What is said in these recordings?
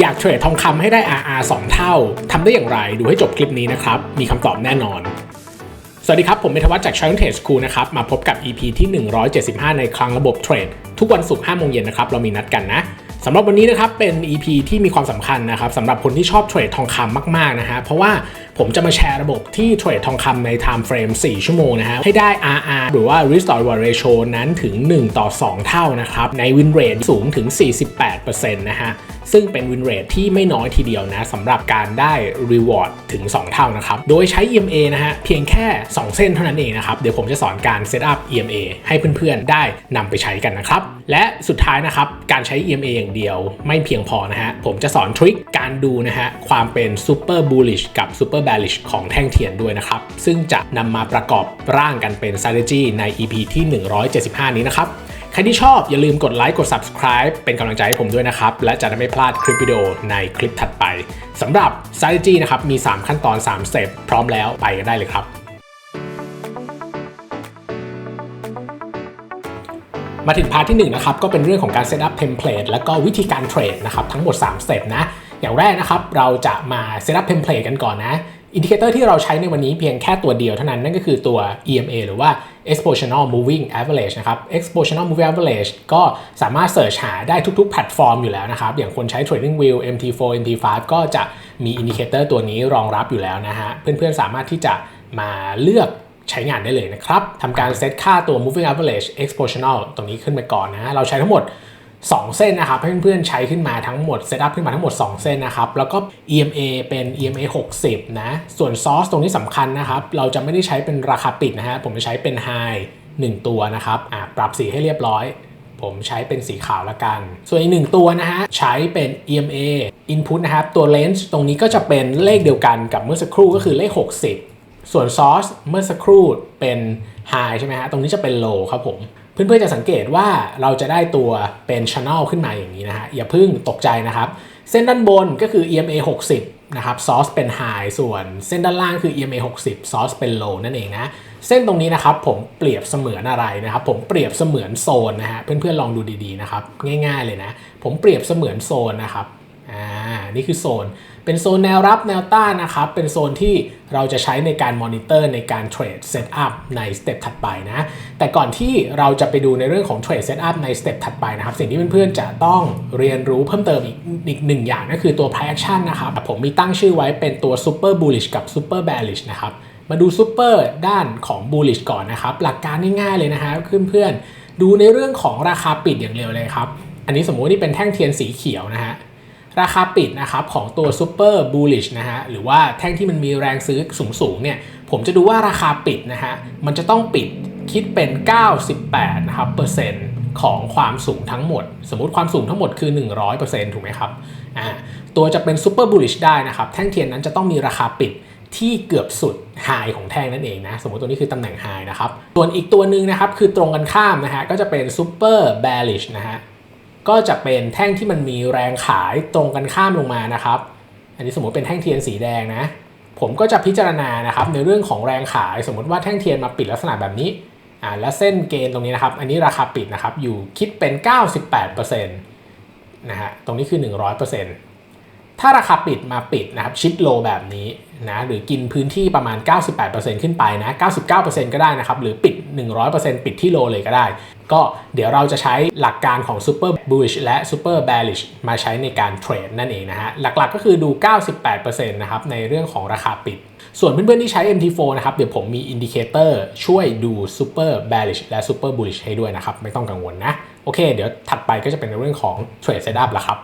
อยากเทรดทองคำให้ได้ RR 2 เท่าทำได้อย่างไรดูให้จบคลิปนี้นะครับ มีคำตอบแน่นอน สวัสดีครับ ผมเมธวัฒน์จาก Channel Trade School นะครับ มาพบกับ EP ที่ 175 ในคลังระบบเทรด ทุกวันศุกร์5โมงเย็นนะครับ เรามีนัดกันนะสำหรับวันนี้นะครับเป็น EP ที่มีความสำคัญนะครับสำหรับคนที่ชอบเทรดทองคำมากๆนะฮะเพราะว่าผมจะมาแชร์ระบบที่เทรดทองคำใน time frame 4 ชั่วโมงนะฮะให้ได้ RR หรือว่า risk to reward ratio นั้นถึง 1 ต่อ 2 เท่านะครับใน win rate สูงถึง 48%นะฮะ ซึ่งเป็น win rate ที่ไม่น้อยทีเดียวนะสำหรับการได้ reward ถึง 2 เท่านะครับ โดยใช้ EMA นะฮะเพียงแค่ 2 เส้นเท่านั้นเองนะครับ เดี๋ยวผมจะสอนการ set up EMA ให้เพื่อนๆ ได้นำไปใช้กันนะครับ และสุดท้ายนะครับ การใช้ EMA อย่างเดียวไม่เพียงพอนะฮะผมจะสอนทริคการดูนะฮะความเป็น super bullish กับ super bearish ของแท่งเทียนด้วยนะครับ ซึ่งจะนำมาประกอบร่างกันเป็น strategy ใน EP ที่ 175 นี้นะครับ ใครที่ชอบอย่าลืมกดไลค์กด subscribe เป็นกำลังใจให้ผมด้วยนะครับ และจะได้ไม่พลาดคลิปวิดีโอในคลิปถัดไปสำหรับ strategy นะครับมี 3 ขั้นตอน3สเต็ปพร้อมแล้วไปกันได้เลยครับ มาถึงพาร์ทที่1นะครับก็เป็นเรื่องของการเซตอัพเทมเพลตแล้วก็วิธีการเทรดนะครับทั้งหมด 3 สเต็ปนะอย่างแรกนะครับเราจะมาเซตอัพเทมเพลตกันก่อนนะอินดิเคเตอร์ที่เราใช้ในวันนี้เพียงแค่ตัวเดียวเท่านั้นนั่นก็คือตัว EMA หรือว่า Exponential Moving Average นะครับ Exponential Moving Average ก็สามารถเสิร์ชหาได้ทุกๆ แพลตฟอร์มอยู่แล้วนะครับ อย่างคนใช้ TradingView MT4 MT5 ก็จะมีอินดิเคเตอร์ตัวนี้รองรับอยู่แล้วนะฮะ เพื่อนๆ สามารถที่จะมาเลือกใช้งานได้เลยนะครับทำการเซตค่าตัว moving average exponential ตรงนี้ขึ้นไปก่อนนะ เราใช้ทั้งหมด 2 เส้นนะครับให้เพื่อนๆใช้ขึ้นมาทั้งหมดเซตอัพขึ้นมาทั้งหมด 2 เส้นนะครับ แล้วก็ EMA เป็น EMA 60 นะ ส่วน source ตรงนี้สำคัญนะครับ เราจะไม่ได้ใช้เป็นราคาปิดนะฮะ ผมจะใช้เป็น high 1 ตัวนะครับอ่ปรับสีให้เรียบร้อย ผมใช้เป็นสีขาวละกัน ส่วนอีกหนึ่งตัวนะฮะ ใช้เป็น EMA input นะครับ ตัว range ตรงนี้ก็จะเป็นเลขเดียวกันกับเมื่อสักครู่ก็คือเลข 60 ส่วน source เมื่อสักครู่เป็น high ใช่ไหมฮะ ตรงนี้จะเป็น low ครับผม เพื่อนๆจะสังเกตว่าเราจะได้ตัวเป็น channel ขึ้นมาอย่างนี้นะฮะอย่าเพิ่งตกใจนะครับ เส้นด้านบนก็คือ EMA 60 นะครับ source เป็น high ส่วนเส้นด้านล่างคือ EMA 60 source เป็น low นั่นเองนะเส้นตรงนี้นะครับผมเปรียบเสมือนอะไรนะครับ ผมเปรียบเสมือนโซนนะฮะเพื่อนๆลองดูดีๆนะครับง่าย ๆเลยนะ ผมเปรียบเสมือนโซนนะครับ อ่านี่คือโซน เป็นโซนแนวรับแนวต้านนะครับ เป็นโซนที่เราจะใช้ในการมอนิเตอร์ในการเทรดเซตอัพในสเต็ปถัดไปนะ แต่ก่อนที่เราจะไปดูในเรื่องของเทรดเซตอัพในสเต็ปถัดไปนะครับ สิ่งที่เพื่อนๆจะต้องเรียนรู้เพิ่มเติมอีกอีกหนึ่งอย่างก็คือตัว price action นะครับ ผมมีตั้งชื่อไว้เป็นตัว super bullish กับ super bearish นะครับมาดู super ด้านของ bullish ก่อนนะครับ หลักการง่ายๆเลยนะฮะเพื่อนๆดูในเรื่องของราคาปิดอย่างเร็วเลยครับ อันนี้สมมุติว่านี่เป็นแท่งเทียนสีเขียวนะฮะ ราคาปิดนะครับของตัว Super Bullish นะฮะหรือว่าแท่งที่มันมีแรงซื้อสูงๆเนี่ยผมจะดูว่าราคาปิดนะฮะมันจะต้องปิดคิดเป็น 98นะครับเปอร์เซ็นต์ของความสูงทั้งหมด สมมติความสูงทั้งหมดคือ 100%ถูกไหมครับอ่าตัวจะเป็น Super Bullish ได้นะครับ แท่งเทียนนั้นจะต้องมีราคาปิดที่เกือบสุด High ของแท่งนั่นเองนะ สมมติตัวนี้คือตำแหน่ง High นะครับ ส่วนอีกตัวหนึ่งนะครับ คือตรงกันข้ามนะฮะก็จะเป็น Super Bearish นะฮะ ก็จะเป็นแท่งที่มันมีแรงขายตรงกันข้ามลงมานะครับ อันนี้สมมติเป็นแท่งเทียนสีแดงนะ ผมก็จะพิจารณานะครับในเรื่องของแรงขายสมมติว่าแท่งเทียนมาปิดลักษณะแบบนี้อ่าและเส้นเกณฑ์ตรงนี้นะครับ อันนี้ราคาปิดนะครับอยู่คิดเป็น 98%นะฮะตรงนี้คือ 100% ถ้าราคาปิดมาปิดนะครับชิดโลแบบนี้นะหรือกินพื้นที่ประมาณ 98%ขึ้นไปนะ 99%ก็ได้นะครับ หรือปิด 100%ปิดที่โลเลยก็ได้ ก็เดี๋ยวเราจะใช้หลักการของ Super Bullish และ Super Bearish มาใช้ในการเทรดนั่นเองนะฮะ หลักๆก็คือดู 98%นะครับในเรื่องของราคาปิด ส่วนเพื่อนๆที่ใช้ MT4 นะครับ เดี๋ยวผมมีอินดิเคเตอร์ช่วยดู Super Bearish และ Super Bullish ให้ด้วยนะครับ ไม่ต้องกังวลนะ โอเค เดี๋ยวถัดไปก็จะเป็นในเรื่องของ Trade Setup ละครับ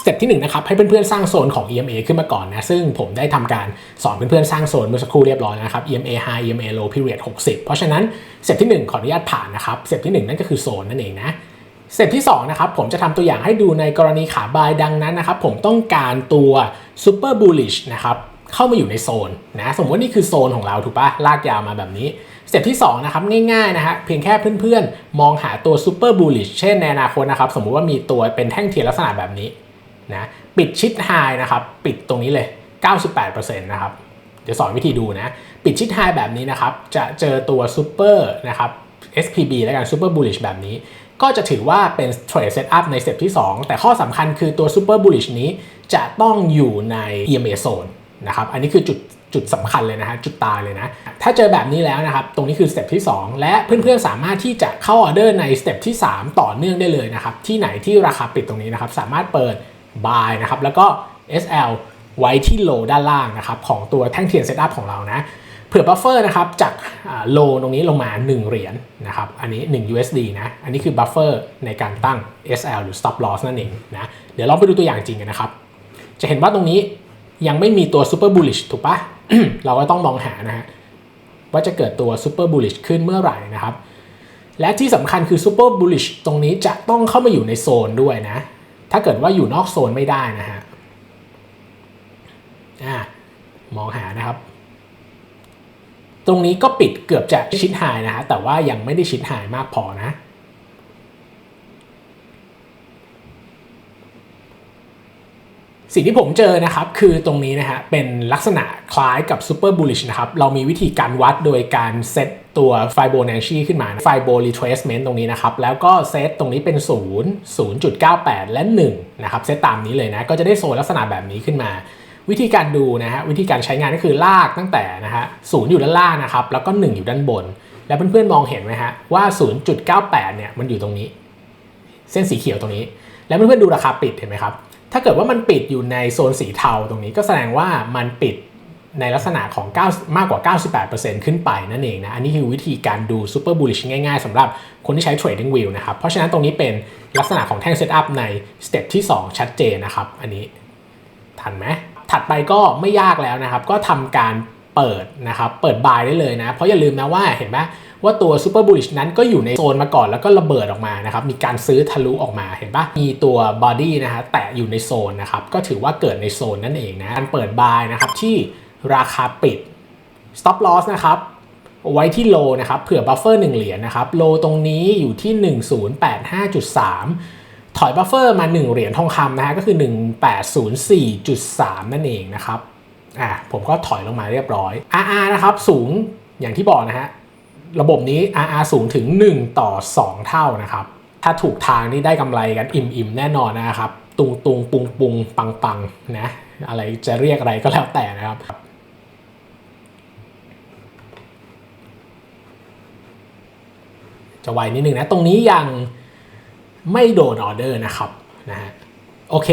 สเต็ปที่1นนะครับให้เพื่อนๆสร้างโซนของ EMA ขึ้นมาก่อนนะซึ่งผมได้ทำการสอนเพื่อนๆสร้างโซนเมื่อสักครู่เรียบร้อยแล้วนะครับ EMA high EMA low period 60 เพราะฉะนั้นสเต็ปที่ 1 ขออนุญาตผ่านนะครับสเต็ปที่ 1 นั่นก็คือโซนนั่นเองนะสเต็ปที่2นะครับผมจะทำตัวอย่างให้ดูในกรณีขาบายดังนั้นนะครับผมต้องการตัว super bullish นะครับเข้ามาอยู่ในโซนนะสมมติว่านี่คือโซนของเราถูกปะลากยาวมาแบบนี้สเต็ปที่2นะครับง่ายๆนะฮะเพียงแค่เพื่อนๆ มองหาตัว super bullish เช่นในอนาคตนะครับสมมุติว่ามีตัวเป็นแท่งเทียนลักษณะแบบนี้ นะปิดชิดไฮนะครับปิดตรงนี้เลย 98%นะครับเดี๋ยวสอนวิธีดูนะ ปิดชิดไฮแบบนี้นะครับ จะเจอตัวซูเปอร์นะครับ SPB แล้วกันซูเปอร์บูลลิชแบบนี้ ก็จะถือว่าเป็นเทรดเซตอัพในสเต็ปที่ 2 แต่ข้อสำคัญคือตัว Super Bullish นี้จะต้องอยู่ใน EMA Zone นะครับอันนี้คือจุดจุดสำคัญเลยนะฮะจุดตายเลยนะ ถ้าเจอแบบนี้แล้วนะครับ ตรงนี้คือสเต็ปที่ 2 และเพื่อนๆสามารถที่จะเข้าออเดอร์ในสเต็ปที่ 3 ต่อเนื่องได้เลยนะครับ ที่ไหนที่ราคาปิดตรงนี้นะครับ สามารถเปิด buy นะครับแล้วก็ SL ไว้ที่โลด้านล่างนะครับของตัวแท่งเทียนเซตอัพของเรานะเผื่อบัฟเฟอร์นะครับจากโลตรงนี้ลงมา 1 เหรียญนนะครับอันนี้ 1 USD นะอันนี้คือบัฟเฟอร์ในการตั้ง SL หรือ stop loss นั่นเองนะเดี๋ยวลองไปดูตัวอย่างจริงกันนะครับ จะเห็นว่าตรงนี้ยังไม่มีตัว super bullish ถูกปะเราก็ต้องมองหานะฮะว่าจะเกิดตัว super bullish ขึ้นเมื่อไหร่นะครับ และที่สำคัญคือ super bullish ตรงนี้จะต้องเข้ามาอยู่ในโซนด้วยนะ ถ้าเกิดว่าอยู่นอกโซนไม่ได้นะฮะอ่ามองหานะครับ ตรงนี้ก็ปิดเกือบจะชิดหายนะฮะแต่ว่ายังไม่ได้ชิดหายมากพอนะ สิ่งที่ผมเจอนะครับคือตรงนี้นะฮะเป็นลักษณะคล้ายกับ Super Bullish นะครับ เรามีวิธีการวัดโดยการเซตตัว Fibonacci ขึ้นมา Fibo Retracement ตรงนี้นะครับ แล้วก็เซตตรงนี้เป็น 0 0.98 และ 1 นะครับ เซตตามนี้เลยนะ ก็จะได้โซนลักษณะแบบนี้ขึ้นมา วิธีการดูนะฮะวิธีการใช้งานก็คือลากตั้งแต่นะฮะศูนย์อยู่ด้านล่างนะครับ แล้วก็ 1 อยู่ด้านบน แล้วเพื่อนๆมองเห็นไหมฮะว่า 0.98 เนี่ยมันอยู่ตรงนี้ เส้นสีเขียวตรงนี้ แล้วเพื่อนๆดูราคาปิดเห็นไหมครับ ถ้าเกิดว่ามันปิดอยู่ในโซนสีเทาตรงนี้ก็แสดงว่ามันปิดในลักษณะของ 9 มากกว่า 98%ขึ้นไปนั่นเองนะ อันนี้คือวิธีการดู Super Bullish ง่ายๆสำหรับคนที่ใช้ Trading View นะครับ เพราะฉะนั้นตรงนี้เป็นลักษณะของแท่งเซตอัพในสเต็ปที่ 2 ชัดเจนนะครับ อันนี้ทันไหม ถัดไปก็ไม่ยากแล้วนะครับ ก็ทำการเปิดนะครับ เปิดบายได้เลยนะ เพราะอย่าลืมนะว่าเห็นไหม ว่าตัว Super Bullish นั้นก็อยู่ในโซนมาก่อนแล้วก็ระเบิดออกมานะครับ มีการซื้อทะลุออกมาเห็นปะมีตัว Body นะฮะแตะอยู่ในโซนนะครับ ก็ถือว่าเกิดในโซนนั่นเองนะ การเปิดบายนะครับที่ราคาปิด stop loss นะครับไว้ที่โลนะครับ เผื่อบัฟเฟอร์1เหรียญนะครับ โลตรงนี้อยู่ที่ 1085.3 ถอยบัฟเฟอร์มา 1 เหรียญทองคำนะฮะ ก็คือ 1804.3 นั่นเองนะครับ อะผมก็ถอยลงมาเรียบร้อย RR นะครับ สูงอย่างที่บอกนะฮะ ระบบนี้ RR สูงถึง 1 ต่อ 2 เท่านะครับ ถ้าถูกทางนี่ได้กำไรกันอิ่มๆ แน่นอนนะครับ ตุงตุงปุงปุงปังปังนะอะไรจะเรียกอะไรก็แล้วแต่นะครับจะไวนิดนึงนะ ตรงนี้ยังไม่โดนออเดอร์นะครับนะฮะโอเค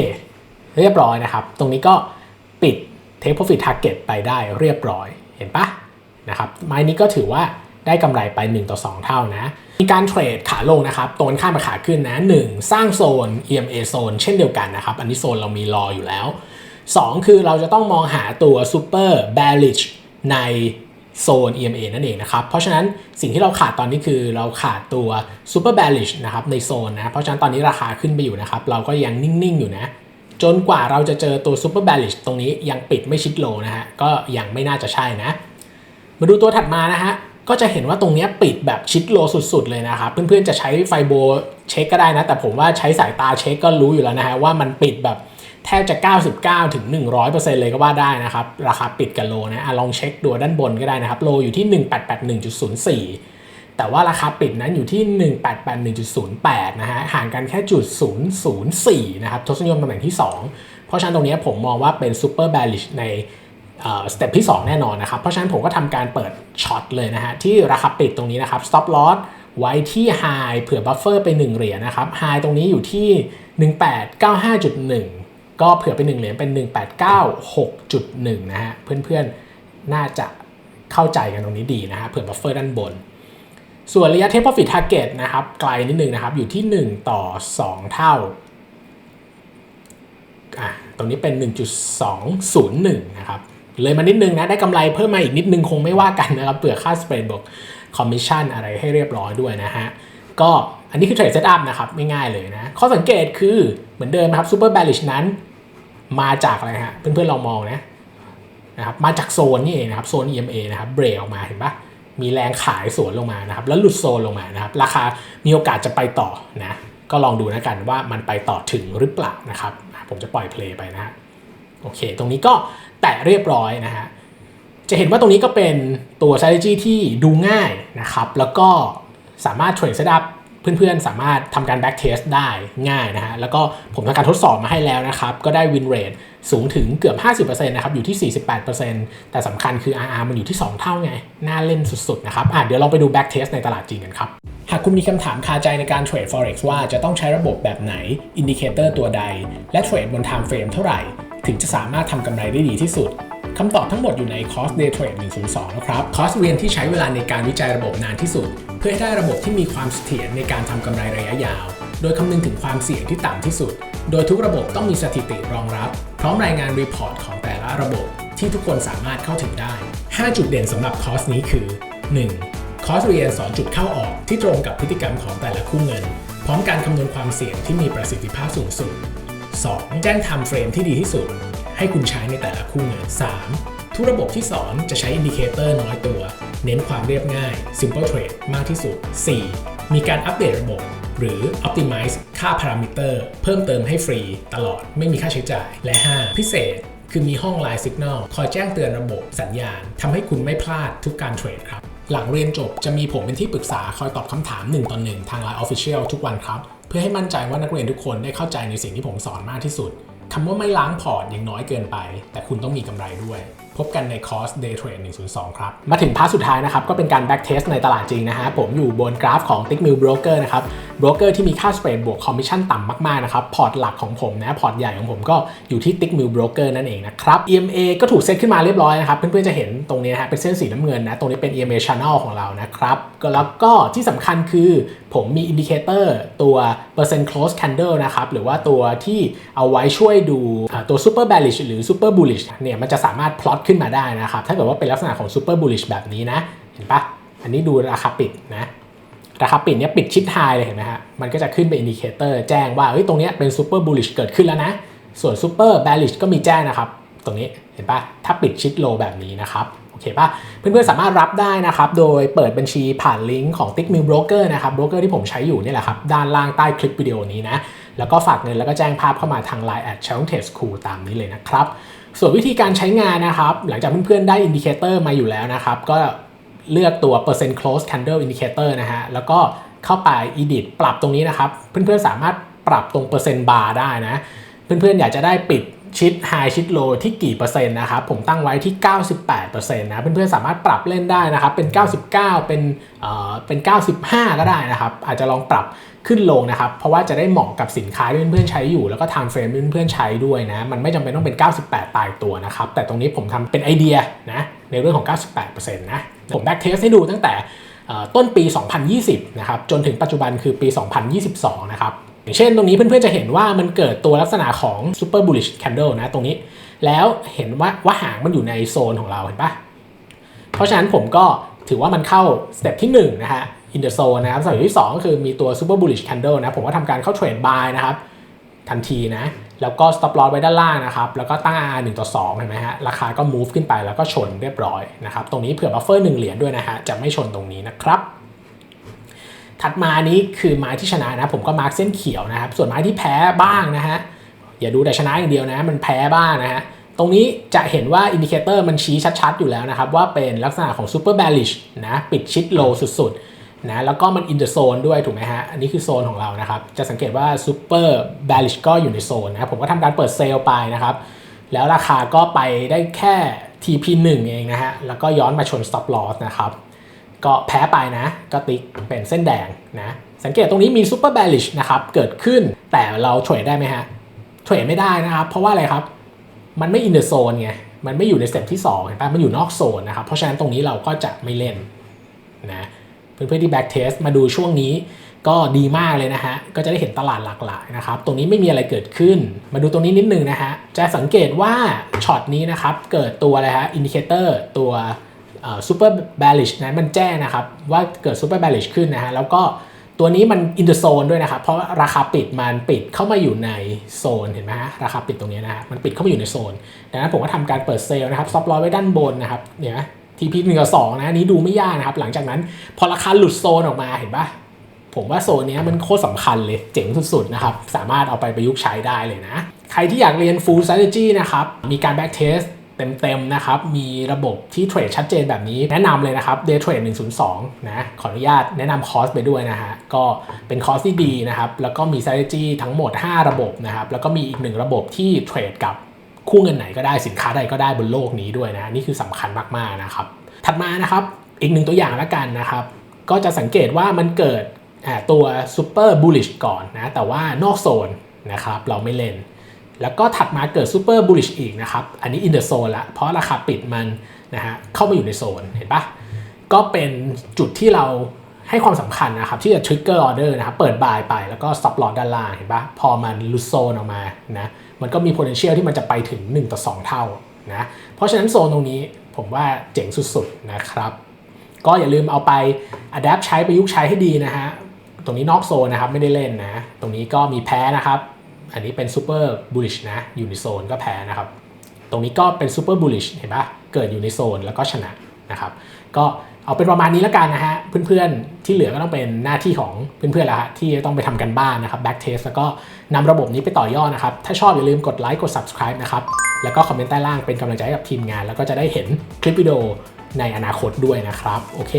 เรียบร้อยนะครับ ตรงนี้ก็ปิด Take Profit Target ไปได้เรียบร้อยเห็นปะนะครับไม้นี้ก็ถือว่า ได้กำไรไป 1 ต่อ 2 เท่านะ มีการเทรดขาลงนะครับตรงข้ามไปขาขึ้นนะ 1 สร้างโซน EMA โซนเช่นเดียวกันนะครับ อันนี้โซนเรามีรออยู่แล้ว 2 คือเราจะต้องมองหาตัว Super Bearish ในโซน EMA นั่นเองนะครับ เพราะฉะนั้นสิ่งที่เราขาดตอนนี้คือเราขาดตัว Super Bearish นะครับในโซนนะ เพราะฉะนั้นตอนนี้ราคาขึ้นไปอยู่นะครับ เราก็ยังนิ่ง ๆ อยู่นะ จนกว่าเราจะเจอตัว Super Bearish ตรงนี้ยังปิดไม่ชิดโลนะฮะ ก็ยังไม่น่าจะใช่นะ มาดูตัวถัดมานะฮะ ก็จะเห็นว่าตรงนี้ปิดแบบชิดโลสุดๆเลยนะครับเพื่อนๆจะใช้ไฟโบเช็คก็ได้นะ แต่ผมว่าใช้สายตาเช็คก็รู้อยู่แล้วนะฮะว่ามันปิดแบบแทบจะ 99ถึง100%เลยก็ว่าได้นะครับ ราคาปิดกับโลนะอะลองเช็คดูด้านบนก็ได้นะครับ โลอยู่ที่ 1881.04 แต่ว่าราคาปิดนั้นอยู่ที่ 1881.08 นะฮะ ห่างกันแค่จุด 004 นะครับ ทศนิยมตำแหน่งที่ 2 เพราะฉะนั้นตรงนี้ผมมองว่าเป็น super bearish ใน สเต็ปที่ 2 แน่นอนนะครับ เพราะฉะนั้นผมก็ทำการเปิดช็อตเลยนะฮะที่ราคาปิดตรงนี้นะครับ stop loss ไว้ที่ high เผื่อบัฟเฟอร์ไป 1 เหรียญนะครับ high ตรงนี้อยู่ที่ 1895.1 ก็เผื่อเป็น1เหรียญเป็น 1896.1 นะฮะเพื่อนๆ น่าจะเข้าใจกันตรงนี้ดีนะฮะเผื่อบัฟเฟอร์ด้านบน ส่วนระยะ take profit target นะครับไกลนิดนึงนะครับอยู่ที่ 1 ต่อ 2 เท่าอะตรงนี้เป็น 1.201 นะครับ เลยมานิดนึงนะ ได้กำไรเพิ่มมาอีกนิดนึงคงไม่ว่ากันนะครับเปลือค่าสเปรดบวกคอมมิชชั่นอะไรให้เรียบร้อยด้วยนะฮะ ก็อันนี้คือเทรดเซตอัพนะครับไม่ง่ายเลยนะ ข้อสังเกตคือเหมือนเดิมนะครับซูเปอร์แบลิชนั้น มาจากอะไรฮะ เพื่อนๆลองมองนะนะครับมาจากโซนนี่เองนะครับโซน EMA นะครับเบรกออกมาเห็นปะมีแรงขายสวนลงมานะครับ แล้วหลุดโซนลงมานะครับ ราคามีโอกาสจะไปต่อนะ ก็ลองดูนะกันว่ามันไปต่อถึงหรือเปล่านะครับ ผมจะปล่อยเพลย์ไปนะฮะ โอเค ตรงนี้ก็แตะเรียบร้อยนะฮะ จะเห็นว่าตรงนี้ก็เป็นตัว strategy ที่ดูง่ายนะครับ แล้วก็สามารถเทรดเซตอัพเเพื่อนๆ สามารถทำการ back test ได้ง่ายนะฮะ แล้วก็ผมทำการทดสอบมาให้แล้วนะครับ ก็ได้ win rate สูงถึงเกือบ 50%นะครับ อยู่ที่ 48%แต่สำคัญคือ RR มันอยู่ที่ 2 เท่าไง น่าเล่นสุดๆ นะครับ อะเดี๋ยวลองไปดู back test ในตลาดจริงกันครับ หากคุณมีคำถามคาใจในการเทรด forex ว่าจะต้องใช้ระบบแบบไหน อินดิเคเตอร์ตัวใด และเทรดบน time frame เท่าไหร่ ถึงจะสามารถทำกำไรได้ดีที่สุดคำตอบทั้งหมดอยู่ในคอร์ส Day Trade 102 นะครับ คอร์สเรียนที่ใช้เวลาในการวิจัยระบบนานที่สุด เพื่อให้ได้ระบบที่มีความเสถียรในการทำกำไรระยะยาว โดยคำนึงถึงความเสี่ยงที่ต่ำที่สุด โดยทุกระบบต้องมีสถิติรองรับ พร้อมรายงานรีพอร์ตของแต่ละระบบ ที่ทุกคนสามารถเข้าถึงได้ 5 จุดเด่นสำหรับคอร์สนี้คือ 1. คอร์สเรียนสอนจุดเข้าออกที่ตรงกับพฤติกรรมของแต่ละคู่เงิน พร้อมการคำนวณความเสี่ยงที่มีประสิทธิภาพสูงสุด 2. แจ้ง time frame ที่ดีที่สุด ให้คุณใช้ในแต่ละคู่เงิน 3. ทุกระบบที่สอนจะใช้อินดิเคเตอร์น้อยตัว เน้นความเรียบง่าย simple trade มากที่สุด 4. มีการอัปเดตระบบ หรือ optimize ค่าพารามิเตอร์เพิ่มเติมให้ฟรีตลอดไม่มีค่าใช้จ่าย และ 5. พิเศษคือมีห้อง Line Signal คอยแจ้งเตือนระบบสัญญาณทำให้คุณไม่พลาดทุกการเทรดครับ หลังเรียนจบจะมีผมเป็นที่ปรึกษาคอยตอบคำถาม1ต่อหนึ่งทาง Line Official ทุกวันครับ เพื่อให้มั่นใจว่านักเรียนทุกคนได้เข้าใจในสิ่งที่ผมสอนมากที่สุดคำว่าไม่ล้างพอร์ตยังน้อยเกินไป แต่คุณต้องมีกำไรด้วย พบกันในคอร์ส Day Trade 102 ครับ มาถึงพาร์ทสุดท้ายนะครับ ก็เป็นการ back test ในตลาดจริงนะฮะ ผมอยู่บนกราฟของ Tickmill Broker นะครับโบรกเกอร์ที่มีค่าสเปรดบวกคอมมิชชั่นต่ำมาก ๆ นะครับ พอร์ตหลักของผมนะ พอร์ตใหญ่ของผมก็อยู่ที่ Tickmill Broker นั่นเองนะครับ EMA ก็ถูกเซตขึ้นมาเรียบร้อยนะครับ เพื่อน ๆ จะเห็นตรงนี้นะฮะเป็นเส้นสีน้ำเงินนะ ตรงนี้เป็น EMA Channel ของเรานะครับแล้วก็ที่สำคัญคือผมมีอินดิเคเตอร์ตัว percent close candle นะครับ หรือว่าตัวที่เอาไว้ช่วยดูตัว super bearish หรือ super bullish เนี่ยมันจะสามารถพลอตขึ้นมาได้นะครับ ถ้าเกิดว่าเป็นลักษณะของ super bullish แบบนี้นะ เห็นปะอันนี้ดูราคาปิดนะ ราคาปิดเนี่ยปิดชิดไฮเลยเห็นไหมฮะ มันก็จะขึ้นเป็นอินดิเคเตอร์แจ้งว่า เฮ้ย ตรงเนี้ยเป็นซูเปอร์บูลลิชเกิดขึ้นแล้วนะ ส่วนซูเปอร์แบลิชก็มีแจ้งนะครับ ตรงนี้ เห็นปะถ้าปิดชิดโลแบบนี้นะครับโอเคปะเพื่อนๆสามารถรับได้นะครับ โดยเปิดบัญชีผ่านลิงก์ของ t i c k m i l Broker นะครับโบรกเกอร์ที่ผมใช้อยู่นี่แหละครับ ด้านล่างใต้คลิปวิดีโอนี้นะ แล้วก็ฝากเงินแล้วก็แจ้งภาพเข้ามาทาง Line แอด c h a n g t e s School ตามนี้เลยนะครับ ส่วนวิธีการใช้งานนะครับ หลังจากเพื่อนๆได้อินดิเคเตอร์มาอยู่แล้วนะครับ ก็เลือกตัว percent close candle indicator นะฮะ แล้วก็เข้าไป edit ปรับตรงนี้นะครับ เพื่อนๆสามารถปรับตรงเปอร์เซ็นต์บาร์ได้นะ เพื่อนๆอยากจะได้ปิด ชิด high ชิด low ที่กี่เปอร์เซ็นต์นะครับผมตั้งไว้ที่ 98%นะเพื่อนๆสามารถปรับเล่นได้นะครับเป็น 99 เป็นเอ่อเป็น 95 ก็ได้นะครับอาจจะลองปรับขึ้นลงนะครับ เพราะว่าจะได้เหมาะกับสินค้าที่เพื่อนๆใช้อยู่ แล้วก็ time frame ที่เพื่อนๆใช้ด้วยนะ มันไม่จำเป็นต้องเป็น 98 ตายตัวนะครับ แต่ตรงนี้ผมทำเป็นไอเดียนะในเรื่องของ 98%นะผม back test ให้ดูตั้งแต่เอ่อต้นปี 2020 นะครับ จนถึงปัจจุบันคือปี 2022 นะครับ อย่างเช่นตรงนี้เพื่อนๆจะเห็นว่ามันเกิดตัวลักษณะของ super bullish candle นะตรงนี้ แล้วเห็นว่าว่าหางมันอยู่ในโซนของเราเห็นปะเพราะฉะนั้นผมก็ถือว่ามันเข้าสเต็ปที่1นะฮะ in the zone นะครับสเต็ปที่ 2 ก็คือมีตัว super bullish candle นะผมก็ทำการเข้าเทรด buy นะครับทันทีนะแล้วก็ stop loss ไว้ด้านล่างนะครับแล้วก็ตั้ง R 1ต่อ2เห็นไหมฮะราคาก็ move ขึ้นไปแล้วก็ชนเรียบร้อยนะครับตรงนี้เผื่อ buffer 1เหรียญด้วยนะฮะจะไม่ชนตรงนี้นะครับ ถัดมานี้คือไม้ที่ชนะนะ ผมก็มาร์กเส้นเขียวนะครับ ส่วนไม้ที่แพ้บ้างนะฮะอย่าดูแต่ชนะอย่างเดียวนะ มันแพ้บ้างนะฮะตรงนี้จะเห็นว่าอินดิเคเตอร์มันชี้ชัดๆอยู่แล้วนะครับ ว่าเป็นลักษณะของ super bearish นะปิดชิด low สุดๆนะแล้วก็มัน in the zone ด้วยถูกไหมฮะ อันนี้คือโซนของเรานะครับ จะสังเกตว่า super bearish ก็อยู่ในโซนนะผมก็ทำการเปิดเซลล์ไปนะครับ แล้วราคาก็ไปได้แค่ TP1 เองนะฮะ แล้วก็ย้อนมาชน stop loss นะครับ ก็แพ้ไปนะ ก็ติ๊กเป็นเส้นแดงนะ สังเกตตรงนี้มี super bearish นะครับเกิดขึ้นแต่เราเทรดได้ไหมฮะเทรดไม่ได้นะครับ เพราะว่าอะไรครับ มันไม่ in the zone ไงมันไม่อยู่ในสเต็ปที่2เห็นปะมันอยู่นอกโซนนะครับ เพราะฉะนั้นตรงนี้เราก็จะไม่เล่นนะเพื่อนๆที่ back test มาดูช่วงนี้ก็ดีมากเลยนะฮะ ก็จะได้เห็นตลาดหลากหลายนะครับ ตรงนี้ไม่มีอะไรเกิดขึ้น มาดูตรงนี้นิดนึงนะฮะ จะสังเกตว่าช็อตนี้นะครับ เกิดตัวอะไรฮะ อินดิเคเตอร์ตัว ซูเปอร์แบลิชนะมันแจ้งนะครับว่าเกิดซูเปอร์แบลิชขึ้นนะฮะแล้วก็ตัวนี้มันอินเดอร์โซนด้วยนะครับ เพราะราคาปิดมันปิดเข้ามาอยู่ในโซนเห็นไหมฮะราคาปิดตรงนี้นะฮะมันปิดเข้ามาอยู่ในโซนดังนั้นผมก็ทำการเปิดเซลล์นะครับซับลอยไว้ด้านบนนะครับเนี่ย TP 1กับ2นะอันนี้ดูไม่ยากนะครับ หลังจากนั้นพอราคาหลุดโซนออกมาเห็นปะผมว่าโซนนี้มันโคตรสำคัญเลยเจ๋งสุดๆนะครับ สามารถเอาไปประยุกต์ใช้ได้เลยนะ ใครที่อยากเรียน full strategy นะครับ มีการ back test เต็มๆนะครับ มีระบบที่เทรดชัดเจนแบบนี้แนะนำเลยนะครับ Day Trade 102 นะ ขออนุญาตแนะนำคอร์สไปด้วยนะฮะ ก็เป็นคอร์สที่ดีนะครับ แล้วก็มี strategy ทั้งหมด 5 ระบบนะครับ แล้วก็มีอีกหนึ่งระบบที่เทรดกับคู่เงินไหนก็ได้สินค้าใดก็ได้บนโลกนี้ด้วยนะ นี่คือสำคัญมากๆนะครับ ถัดมานะครับอีกหนึ่งตัวอย่างล้วกันนะครับ ก็จะสังเกตว่ามันเกิดตัว super bullish ก่อนนะ แต่ว่านอกโซนนะครับเราไม่เล่น แล้วก็ถัดมาเกิด super bullish อีกนะครับ อันนี้ in the zone ละ เพราะราคาปิดมันนะฮะเข้ามาอยู่ในโซน เห็นปะก็เป็นจุดที่เราให้ความสำคัญนะครับ ที่จะ trigger order นะครับ เปิดบายไปแล้วก็ stop loss ด้านล่างเห็นปะพอมัน lose zone ออกมานะมันก็มี potential ที่มันจะไปถึง 1 ต่อ 2 เท่านะเพราะฉะนั้นโซนตรงนี้ผมว่าเจ๋งสุดๆนะครับ ก็อย่าลืมเอาไป adapt ใช้ประยุกต์ใช้ให้ดีนะฮะตรงนี้นอกโซนนะครับไม่ได้เล่นนะ ตรงนี้ก็มีแพ้นะครับ อันนี้เป็น super bullish นะอยู่ในโซนก็แพ้นะครับ ตรงนี้ก็เป็น super bullish เห็นปะเกิดอยู่ในโซนแล้วก็ชนะนะครับ ก็เอาเป็นประมาณนี้แล้วกันนะฮะ เพื่อนๆ ที่เหลือก็ต้องเป็นหน้าที่ของเพื่อนๆแล้วฮะที่ต้องไปทำกันบ้านนะครับ back test แล้วก็นำระบบนี้ไปต่อยอดนะครับ ถ้าชอบอย่าลืมกดไลค์กด subscribe นะครับ แล้วก็คอมเมนต์ใต้ล่างเป็นกำลังใจให้กับทีมงาน แล้วก็จะได้เห็นคลิปวิดีโอ ในอนาคตด้วยนะครับ โอเค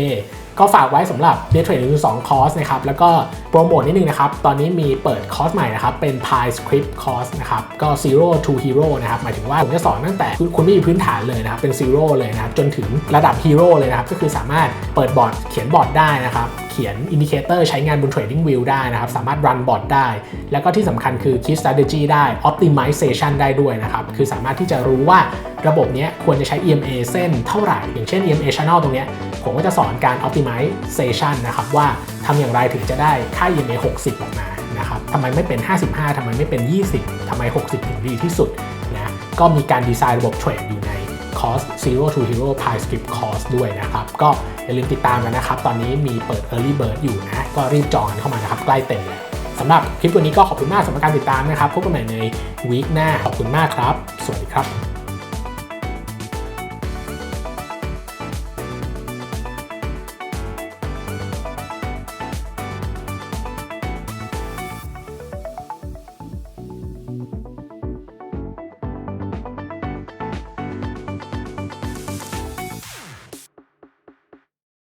ก็ฝากไว้สำหรับ Day Trade 1 2คอร์สนะครับ แล้วก็โปรโมทนิดนึงนะครับ ตอนนี้มีเปิดคอร์สใหม่นะครับ เป็น Pi Script Course นะครับ ก็ Zero to Hero นะครับ หมายถึงว่าผมจะสอนตั้งแต่คุณไม่มีพื้นฐานเลยนะครับ เป็น Zero เลยนะครับ จนถึงระดับ Hero เลยนะครับ ก็คือสามารถเปิดบอร์ดเขียนบอร์ดได้นะครับเขียนอินดิเคเตอร์ใช้งานบน Trading View ได้นะครับ สามารถ run บอร์ดได้ แล้วก็ที่สำคัญคือคิด strategy ได้ optimization ได้ด้วยนะครับ คือสามารถที่จะรู้ว่า ระบบนี้ควรจะใช้ EMA เส้นเท่าไหร่ อย่างเช่น EMA channel ตรงนี้ผมก็จะสอนการ optimization นะครับว่าทำอย่างไรถึงจะได้ค่า EMA 60 ออกมานะครับทำไมไม่เป็น 55 ทำไมไม่เป็น 20 ทำไม 60 ถึงดีที่สุดนะก็มีการดีไซน์ระบบเทรดอยู่ในคอร์ส Zero to Hero Pi Script Course ด้วยนะครับ ก็อย่าลืมติดตามกันนะครับ ตอนนี้มีเปิด Early Bird อยู่นะ ก็รีบจองกันเข้ามานะครับ ใกล้เต็มแล้วสำหรับคลิปวันนี้ก็ขอบคุณมากสำหรับการติดตามนะครับ พบกันใหม่ในวีคหน้า ขอบคุณมากครับ สวัสดีครับ